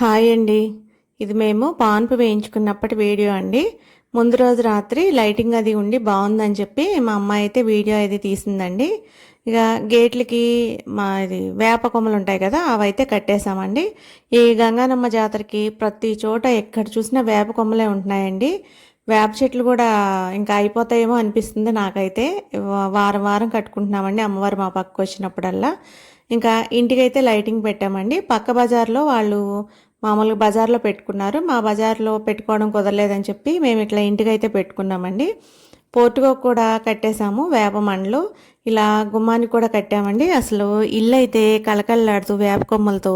Hi అండి. ఇది మేము పాన్పు వేయించుకున్నప్పటి వీడియో అండి. ముందు రోజు రాత్రి లైటింగ్ అది ఉండి బాగుందని చెప్పి మా అమ్మాయి అయితే వీడియో అది తీసిందండి. ఇక గేట్లకి మా ఇది వేప కొమ్మలు ఉంటాయి కదా అవైతే కట్టేశామండి. ఈ గంగానమ్మ జాతరకి ప్రతి చోట ఎక్కడ చూసినా వేప కొమ్మలే ఉంటున్నాయండి. వేప చెట్లు కూడా ఇంకా అయిపోతాయేమో అనిపిస్తుంది నాకైతే. వారం వారం కట్టుకుంటున్నామండి అమ్మవారు మా పక్కకు వచ్చినప్పుడల్లా. ఇంకా ఇంటికైతే లైటింగ్ పెట్టామండి. పక్క బజార్లో వాళ్ళు మామూలుగా బజార్లో పెట్టుకున్నారు. మా బజార్లో పెట్టుకోవడం కుదరలేదని చెప్పి మేము ఇట్లా ఇంటికైతే పెట్టుకున్నామండి. పోర్టుగా కూడా కట్టేశాము వేప మండలు. ఇలా గుమ్మానికి కూడా కట్టామండి. అసలు ఇల్లు అయితే కలకల్లాడుతూ వేప కొమ్మలతో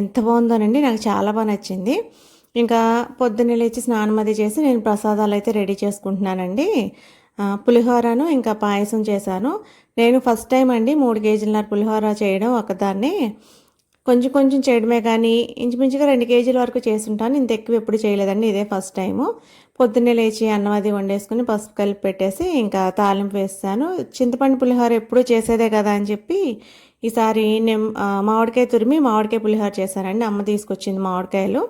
ఎంత బాగుందోనండి. నాకు చాలా బాగా నచ్చింది. ఇంకా పొద్దున్నే లేచి స్నానం అది చేసి నేను ప్రసాదాలు అయితే రెడీ చేసుకుంటున్నానండి. పులిహోరను ఇంకా పాయసం చేశాను. నేను ఫస్ట్ టైం అండి మూడు కేజీలన్నర పులిహోర చేయడం ఒకదాన్ని. కొంచెం కొంచెం చేయడమే కానీ ఇంచుమించుగా రెండు కేజీల వరకు చేస్తుంటాను ఇంత ఎక్కువ ఎప్పుడు చేయలేదండి ఇదే ఫస్ట్ టైము పొద్దున్నే లేచి అన్నం అది వండేసుకుని పసుపు కలిపి పెట్టేసి ఇంకా తాలింపు వేస్తాను. చింతపండు పులిహోర ఎప్పుడూ చేసేదే కదా అని చెప్పి ఈసారి నేను మామిడికాయ తురిమి మామిడికాయ పులిహోర చేశానండి. అమ్మ తీసుకొచ్చింది మామిడికాయలు.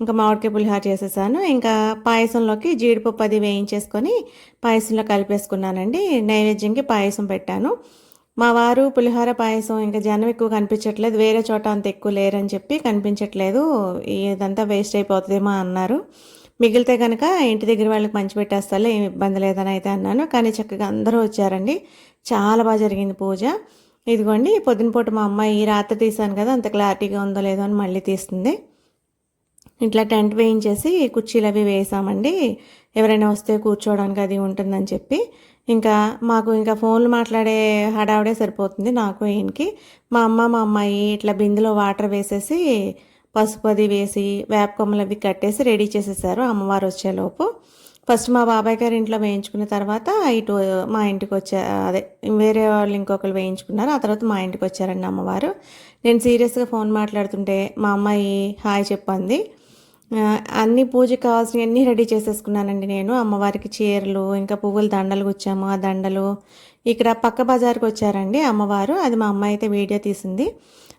ఇంకా మామిడికాయ పులిహోర చేసేసాను. ఇంకా పాయసంలోకి జీడిపప్పు అది వేయించేసుకొని పాయసంలో కలిపేసుకున్నానండి. నైవేద్యంకి పాయసం పెట్టాను. మా వారు పులిహోర పాయసం ఇంకా జనం ఎక్కువ కనిపించట్లేదు వేరే చోట అంత ఎక్కువ లేరని చెప్పి కనిపించట్లేదు ఇదంతా వేస్ట్ అయిపోతుందేమో అన్నారు. మిగిలితే కనుక ఇంటి దగ్గర వాళ్ళకి పంచి పెట్టేస్తాలో ఏమి ఇబ్బంది లేదని అయితే అన్నాను. కానీ చక్కగా అందరూ వచ్చారండి. చాలా బాగా జరిగింది పూజ. ఇదిగోండి పొద్దునపూట మా అమ్మాయి రాత్రి తీసాను కదా అంత క్లారిటీగా ఉందో లేదో అని మళ్ళీ తీస్తుంది. ఇట్లా టెంట్ వేయించేసి కుర్చీలు అవి వేసామండి. ఎవరైనా వస్తే కూర్చోవడానికి అది ఉంటుందని చెప్పి ఇంకా మాకు ఇంకా ఫోన్లు మాట్లాడే హడావుడే సరిపోతుంది నాకు ఈయనకి. మా అమ్మ మా అమ్మాయి ఇట్లా బిందులో వాటర్ వేసేసి పసుపు అది వేసి వేప కొమ్మలు అవి కట్టేసి రెడీ చేసేసారు అమ్మవారు వచ్చేలోపు. ఫస్ట్ మా బాబాయ్ గారి ఇంట్లో వేయించుకున్న తర్వాత ఇటు మా ఇంటికి వచ్చా అదే వేరే వాళ్ళు ఇంకొకరు వేయించుకున్నారు. ఆ తర్వాత మా ఇంటికి వచ్చారండి అమ్మవారు. నేను సీరియస్గా ఫోన్ మాట్లాడుతుంటే మా అమ్మాయి హాయ్ చెప్పింది. అన్ని పూజ కావాల్సినవి అన్నీ రెడీ చేసేసుకున్నానండి నేను. అమ్మవారికి చీరలు ఇంకా పువ్వుల దండలు గుచ్చాము. ఆ దండలు ఇక్కడ పక్క బజార్కి వచ్చారండి అమ్మవారు. అది మా అమ్మాయి అయితే వీడియో తీసింది.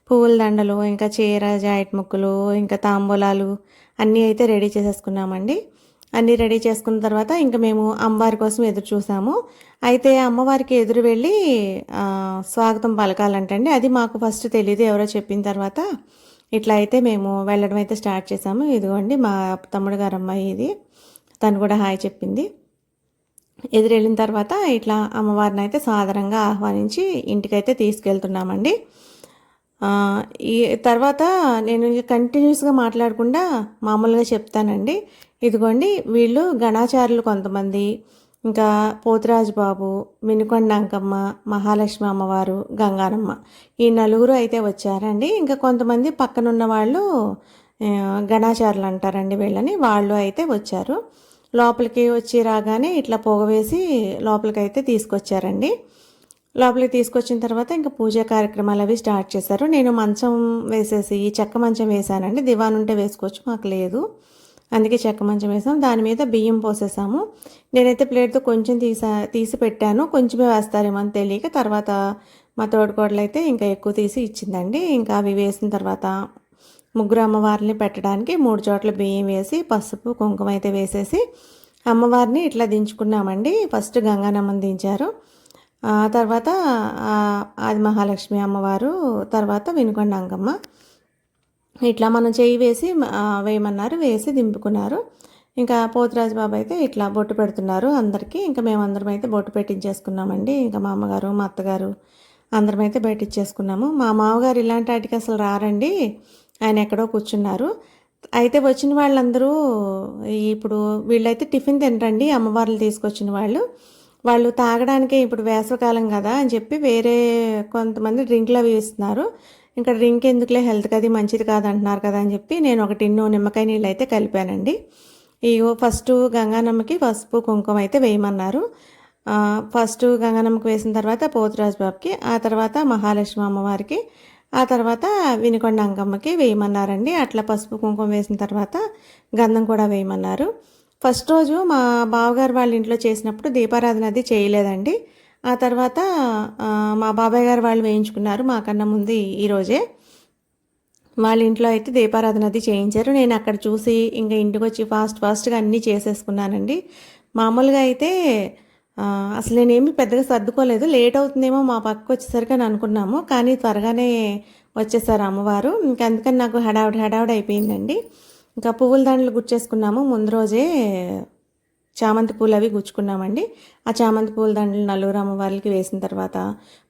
పువ్వుల దండలు ఇంకా చీర జాయిట్ ముక్కులు ఇంకా తాంబూలాలు అన్నీ అయితే రెడీ చేసేసుకున్నామండి. అన్నీ రెడీ చేసుకున్న తర్వాత ఇంకా మేము అమ్మవారి కోసం ఎదురు చూసాము. అయితే అమ్మవారికి ఎదురు వెళ్ళి స్వాగతం పలకాలంటండి. అది మాకు ఫస్ట్ తెలియదు ఎవరో చెప్పిన తర్వాత. ఇట్లా అయితే మేము వెళ్ళడం అయితే స్టార్ట్ చేసాము. ఇదిగోండి మా తమ్ముడు గారు అమ్మాయి ఇది. తను కూడా హాయ్ చెప్పింది. ఎదురు వెళ్ళిన తర్వాత ఇట్లా అమ్మవారిని అయితే సాధారణంగా ఆహ్వానించి ఇంటికైతే తీసుకెళ్తున్నామండి. ఈ తర్వాత నేను కంటిన్యూస్గా మాట్లాడకుండా మామూలుగా చెప్తానండి. ఇదిగోండి వీళ్ళు గణాచారులు కొంతమంది ఇంకా పోతురాజు బాబు మినుకొండంకమ్మ మహాలక్ష్మి అమ్మవారు గంగారమ్మ ఈ నలుగురు అయితే వచ్చారండి. ఇంకా కొంతమంది పక్కనున్న వాళ్ళు గణాచారులు అంటారండి వీళ్ళని. వాళ్ళు అయితే వచ్చారు. లోపలికి వచ్చి రాగానే ఇట్లా పొగవేసి లోపలికి అయితే తీసుకొచ్చారండి. లోపలికి తీసుకొచ్చిన తర్వాత ఇంకా పూజా కార్యక్రమాలు అవి స్టార్ట్ చేశారు. నేను మంచం వేసేసి చెక్క మంచం వేసానండి దివాన్ ఉంటే వేసుకోవచ్చు మాకు లేదు. అందుకే చెక్క మంచం వేసాం. దాని మీద బియ్యం పోసేసాము. నేనైతే ప్లేట్తో కొంచెం తీసా తీసి పెట్టాను. కొంచెమే వేస్తారేమో అని తెలియక తర్వాత మా తోడుకోడలు అయితే ఇంకా ఎక్కువ తీసి ఇచ్చిందండి. ఇంకా అవి వేసిన తర్వాత ముగ్గురు అమ్మవారిని పెట్టడానికి మూడు చోట్ల బియ్యం వేసి పసుపు కుంకుమ అయితే వేసేసి అమ్మవారిని ఇట్లా దించుకున్నామండి. ఫస్ట్ గంగానమ్మని దించారు. ఆ తర్వాత ఆది మహాలక్ష్మి అమ్మవారు తర్వాత వినుకొండ అంగమ్మ. ఇట్లా మనం చేయి వేసి వేయమన్నారు వేసి దింపుకున్నారు. ఇంకా పోతురాజు బాబు అయితే ఇట్లా బొట్టు పెడుతున్నారు అందరికీ. ఇంకా మేమందరం అయితే బొట్టు పెట్టించేసుకున్నామండి. ఇంకా మా అమ్మగారు మా అత్తగారు అందరం అయితే పెట్టించేసుకున్నాము. మా మామగారు ఇలాంటి వాటికి అసలు రారండి. ఆయన ఎక్కడో కూర్చున్నారు. అయితే వచ్చిన వాళ్ళందరూ ఇప్పుడు వీళ్ళైతే టిఫిన్ తినరండి. అమ్మవార్లు తీసుకొచ్చిన వాళ్ళు. వాళ్ళు తాగడానికే ఇప్పుడు వేసవకాలం కదా అని చెప్పి వేరే కొంతమంది డ్రింక్లు అవి ఇస్తున్నారు ఇంకా డ్రింక్ ఎందుకులే హెల్త్కి అది మంచిది కాదంటున్నారు కదా అని చెప్పి నేను ఒక టిన్ను నిమ్మకాయ నీళ్ళు అయితే కలిపానండి. ఈ ఫస్ట్ గంగానమ్మకి పసుపు కుంకుమ అయితే వేయమన్నారు. ఫస్ట్ గంగానమ్మకి వేసిన తర్వాత పోతురాజు బాబుకి ఆ తర్వాత మహాలక్ష్మి అమ్మవారికి ఆ తర్వాత వినికొండ అంకమ్మకి వేయమన్నారండి. అట్లా పసుపు కుంకుమ వేసిన తర్వాత గంధం కూడా వేయమన్నారు. ఫస్ట్ రోజు మా బావగారు వాళ్ళ ఇంట్లో చేసినప్పుడు దీపారాధన అది చేయలేదండి. ఆ తర్వాత మా బాబాయ్ గారు వాళ్ళు వేయించుకున్నారు మాకన్నా ముందు ఈరోజే వాళ్ళ ఇంట్లో అయితే దీపారాధన అది చేయించారు. నేను అక్కడ చూసి ఇంకా ఇంటికి వచ్చి ఫాస్ట్ ఫాస్ట్గా అన్నీ చేసేసుకున్నానండి. మామూలుగా అయితే అసలు నేనేమి పెద్దగా సర్దుకోలేదు. లేట్ అవుతుందేమో మా పక్కకు వచ్చేసరికి అని అనుకున్నాము. కానీ త్వరగానే వచ్చేసారు అమ్మవారు. ఇంకా అందుకని నాకు హడావుడి హడావుడి అయిపోయిందండి. ఇంకా పువ్వుల దండలు గుచ్చేసుకున్నాము. ముందు రోజే చామంతి పూలు అవి గుచ్చుకున్నామండి. ఆ చామంతి పూల దండలు నలుగురు అమ్మవార్లకి వేసిన తర్వాత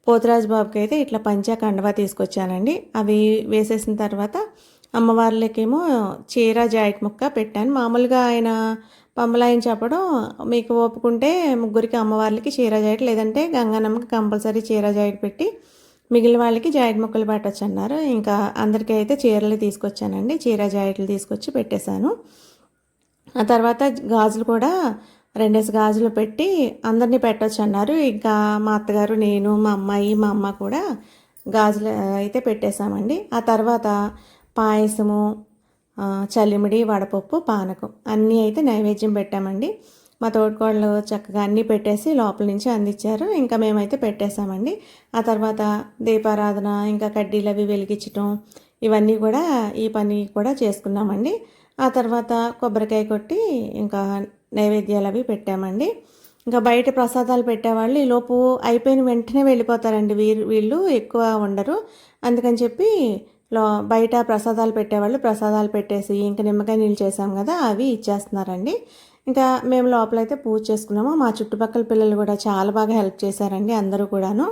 పోతరాజు బాబుకి అయితే ఇట్లా పంచా కండవా తీసుకొచ్చానండి. అవి వేసేసిన తర్వాత అమ్మవార్లకేమో చీర జాయిట్ ముక్క పెట్టాను. మామూలుగా ఆయన పంబలాయని చెప్పడం మీకు ఒప్పుకుంటే ముగ్గురికి అమ్మవార్లకి చీర జాకెట్ లేదంటే గంగానమ్మకి కంపల్సరీ చీర జాయిట్ పెట్టి మిగిలిన వాళ్ళకి జాయిట్ ముక్కలు పెట్టచ్చు అన్నారు ఇంకా అందరికీ అయితే చీరలు తీసుకొచ్చానండి. చీర జాయిట్లు తీసుకొచ్చి పెట్టేశాను. ఆ తర్వాత గాజులు కూడా రెండేసి గాజులు పెట్టి అందరినీ పెట్టొచ్చు అన్నారు ఇంకా మా అత్తగారు నేను మా అమ్మాయి మా అమ్మ కూడా గాజులు అయితే పెట్టేశామండి. ఆ తర్వాత పాయసము చలిమిడి వడపప్పు పానకం అన్నీ అయితే నైవేద్యం పెట్టామండి. మా తోడుకోళ్ళు చక్కగా అన్నీ పెట్టేసి లోపల నుంచి అందించారు. ఇంకా మేమైతే పెట్టేశామండి. ఆ తర్వాత దీపారాధన ఇంకా కడ్డీలు అవి వెలిగించటం ఇవన్నీ కూడా ఈ పని కూడా చేసుకున్నామండి. ఆ తర్వాత కొబ్బరికాయ కొట్టి ఇంకా నైవేద్యాలు అవి పెట్టామండి. ఇంకా బయట ప్రసాదాలు పెట్టేవాళ్ళు ఈ లోపు అయిపోయిన వెంటనే వెళ్ళిపోతారండి. వీరు వీళ్ళు ఎక్కువ ఉండరు. అందుకని చెప్పి లో బయట ప్రసాదాలు పెట్టేవాళ్ళు ప్రసాదాలు పెట్టేసి ఇంకా నిమ్మకాయ నీళ్ళు చేసాం కదా అవి ఇచ్చేస్తున్నారండి. ఇంకా మేము లోపలైతే పూజ చేసుకున్నాము. మా చుట్టుపక్కల పిల్లలు కూడా చాలా బాగా హెల్ప్ చేశారండి అందరూ కూడాను.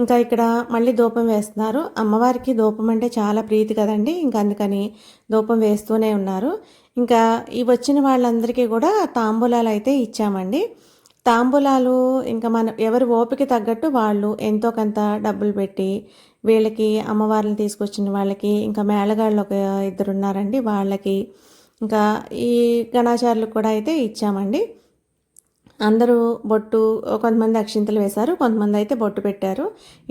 ఇంకా ఇక్కడ మళ్ళీ ధూపం వేస్తున్నారు. అమ్మవారికి ధూపం అంటే చాలా ప్రీతి కదండి. ఇంకా అందుకని ధూపం వేస్తూనే ఉన్నారు. ఇంకా ఈ వచ్చిన వాళ్ళందరికీ కూడా తాంబూలాలు అయితే ఇచ్చామండి. తాంబూలాలు ఇంకా మన ఎవరి ఓపిక తగ్గట్టు వాళ్ళు ఎంతో కొంత డబ్బులు పెట్టి వీళ్ళకి అమ్మవారిని తీసుకొచ్చిన వాళ్ళకి ఇంకా మేళగాళ్ళు ఒక ఇద్దరు ఉన్నారండి. వాళ్ళకి ఇంకా ఈ గణాచారులకు కూడా అయితే ఇచ్చామండి. అందరూ బొట్టు కొంతమంది అక్షింతలు వేశారు కొంతమంది అయితే బొట్టు పెట్టారు.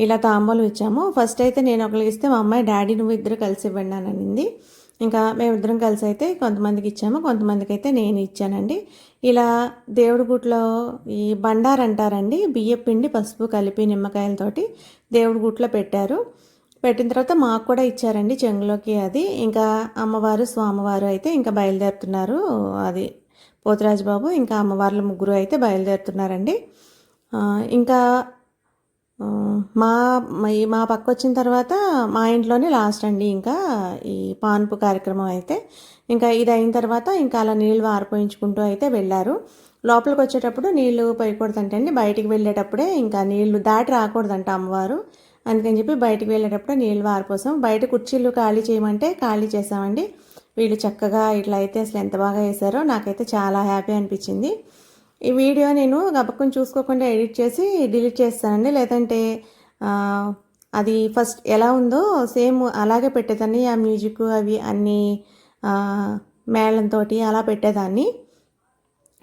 ఇలా తాంబూలం ఇచ్చాము. ఫస్ట్ అయితే నేను ఒకరికి ఇస్తే మా అమ్మాయి డాడీ నువ్వు ఇద్దరు కలిసి ఇవ్వండి అని అనింది. ఇంకా మేమిద్దరం కలిసి అయితే కొంతమందికి ఇచ్చాము కొంతమందికి అయితే నేను ఇచ్చానండి. ఇలా దేవుడి గుట్లో ఈ బండార్ అంటారండి బియ్యం పిండి పసుపు కలిపి నిమ్మకాయలతోటి దేవుడి గుట్లో పెట్టారు. పెట్టిన తర్వాత మాకు కూడా ఇచ్చారండి చెంగులోకి అది. ఇంకా అమ్మవారు స్వామివారు అయితే ఇంకా బయలుదేరుతున్నారు. అది పోతురాజు బాబు ఇంకా అమ్మవార్ల ముగ్గురు అయితే బయలుదేరుతున్నారండి. ఇంకా మా మా- మా పక్క వచ్చిన తర్వాత మా ఇంట్లోనే లాస్ట్ అండి ఇంకా ఈ పాన్పు కార్యక్రమం అయితే. ఇంకా ఇది అయిన తర్వాత ఇంకా అలా నీళ్ళు వారిపోయించుకుంటూ అయితే వెళ్ళారు. లోపలికి వచ్చేటప్పుడు నీళ్ళు పోయకూడదంట అండి. బయటికి వెళ్ళేటప్పుడే ఇంకా నీళ్ళు దాటి రాకూడదంట అమ్మవారు. అందుకని చెప్పి బయటికి వెళ్ళేటప్పుడు నీళ్ళు వారిపోసాం. బయట కుర్చీలు ఖాళీ చేయమంటే ఖాళీ చేసామండి. వీళ్ళు చక్కగా ఇట్లా అయితే అసలు ఎంత బాగా వేశారో నాకైతే చాలా హ్యాపీ అనిపించింది. ఈ వీడియో నేను గబక్కుని చూసుకోకుండా ఎడిట్ చేసి డిలీట్ చేస్తానండి. లేదంటే అది ఫస్ట్ ఎలా ఉందో సేమ్ అలాగే పెట్టేదాన్ని. ఆ మ్యూజిక్ అవి అన్నీ మేళంతో అలా పెట్టేదాన్ని.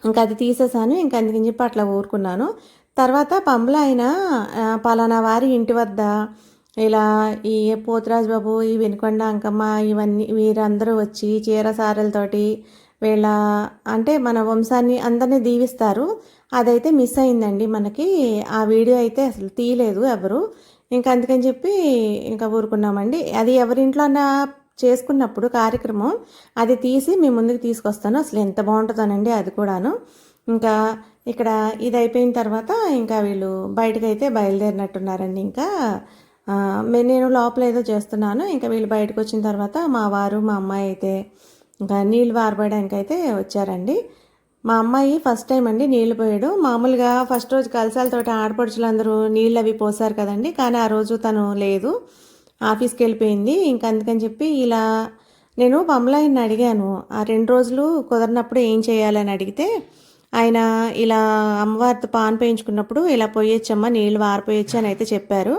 ఇంకా అది తీసేసాను. ఇంకా అందుకని చెప్పి అట్లా ఊరుకున్నాను. తర్వాత పంబల ఆయన పలానా వారి ఇంటి వద్ద ఇలా ఈ పోతురాజు బాబు ఈ వెనుకొండ అంకమ్మ ఇవన్నీ వీరందరూ వచ్చి చీర సారెలతోటి వీళ్ళ అంటే మన వంశాన్ని అందరినీ దీవిస్తారు. అదైతే మిస్ అయిందండి మనకి. ఆ వీడియో అయితే అసలు తీయలేదు ఎవరు. ఇంకా అందుకని చెప్పి ఇంకా ఊరుకున్నామండి. అది ఎవరింట్లోనా చేసుకున్నప్పుడు కార్యక్రమం అది తీసి మీ ముందుకు తీసుకొస్తాను. అసలు ఎంత బాగుంటుందోనండి అది కూడాను. ఇంకా ఇక్కడ ఇది అయిపోయిన తర్వాత ఇంకా వీళ్ళు బయటకైతే అయితే బయలుదేరినట్టున్నారండి ఇంకా. నేను లోపల ఏదో చేస్తున్నాను. ఇంకా వీళ్ళు బయటకు వచ్చిన తర్వాత మా వారు మా అమ్మాయి అయితే ఇంకా నీళ్ళు వారబోయడానికి అయితే వచ్చారండి. మా అమ్మాయి ఫస్ట్ టైం అండి నీళ్ళు పోయడం. మామూలుగా ఫస్ట్ రోజు కలసాలతోటి ఆడపడుచులందరూ నీళ్ళు అవి పోసారు కదండి. కానీ ఆ రోజు తను లేదు. ఆఫీస్కి వెళ్ళిపోయింది. ఇంకా అందుకని చెప్పి ఇలా నేను బొమ్మలాయన్ని అడిగాను. ఆ రెండు రోజులు కుదరినప్పుడు ఏం చేయాలని అడిగితే ఆయన ఇలా అమ్మవారితో పాన్ పేయించుకున్నప్పుడు ఇలా పోయొచ్చమ్మా నీళ్ళు వారిపోయొచ్చు అని అయితే చెప్పారు.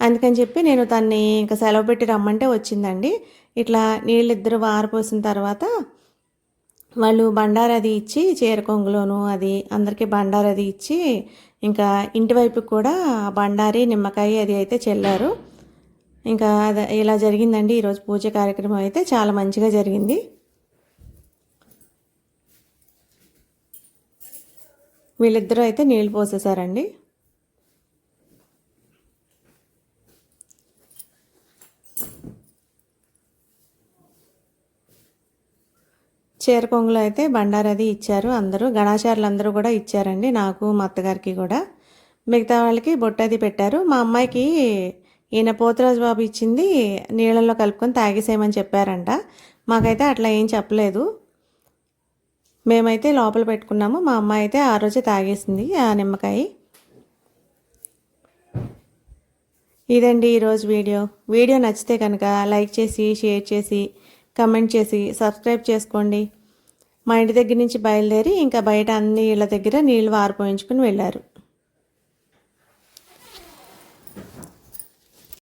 అందుకని చెప్పి నేను తన్ని ఇంకా సెలవు పెట్టి రమ్మంటే వచ్చిందండి. ఇట్లా నీళ్ళిద్దరు వారిపోసిన తర్వాత వాళ్ళు బండారు అది ఇచ్చి చీరకొంగులోను అది అందరికీ బండారు అది ఇచ్చి ఇంకా ఇంటివైపుకి కూడా బండారి నిమ్మకాయ అది అయితే చెల్లారు. ఇంకా అది ఇలా జరిగిందండి. ఈరోజు పూజ కార్యక్రమం అయితే చాలా మంచిగా జరిగింది. వీళ్ళిద్దరూ అయితే నీళ్ళు పోసేసారండి. చీర కొంగులో అయితే బండారది ఇచ్చారు. అందరూ గణాచారులు అందరూ కూడా ఇచ్చారండి నాకు మా అత్తగారికి కూడా. మిగతా వాళ్ళకి బొట్టది అది పెట్టారు. మా అమ్మాయికి ఈయన పోతురాజు బాబు ఇచ్చింది నీళ్ళల్లో కలుపుకొని తాగేసేయమని చెప్పారంట. మాకైతే అట్లా ఏం చెప్పలేదు. మేమైతే లోపల పెట్టుకున్నాము. మా అమ్మాయి అయితే ఆ రోజే తాగేసింది ఆ నిమ్మకాయ. ఇదండి ఈరోజు వీడియో. వీడియో నచ్చితే కనుక లైక్ చేసి షేర్ చేసి కమెంట్ చేసి సబ్స్క్రైబ్ చేసుకోండి. మా ఇంటి దగ్గర నుంచి బయలుదేరి ఇంకా బయట అన్ని ఇళ్ళ దగ్గర నీళ్ళు వారిపోయించుకుని వెళ్ళారు.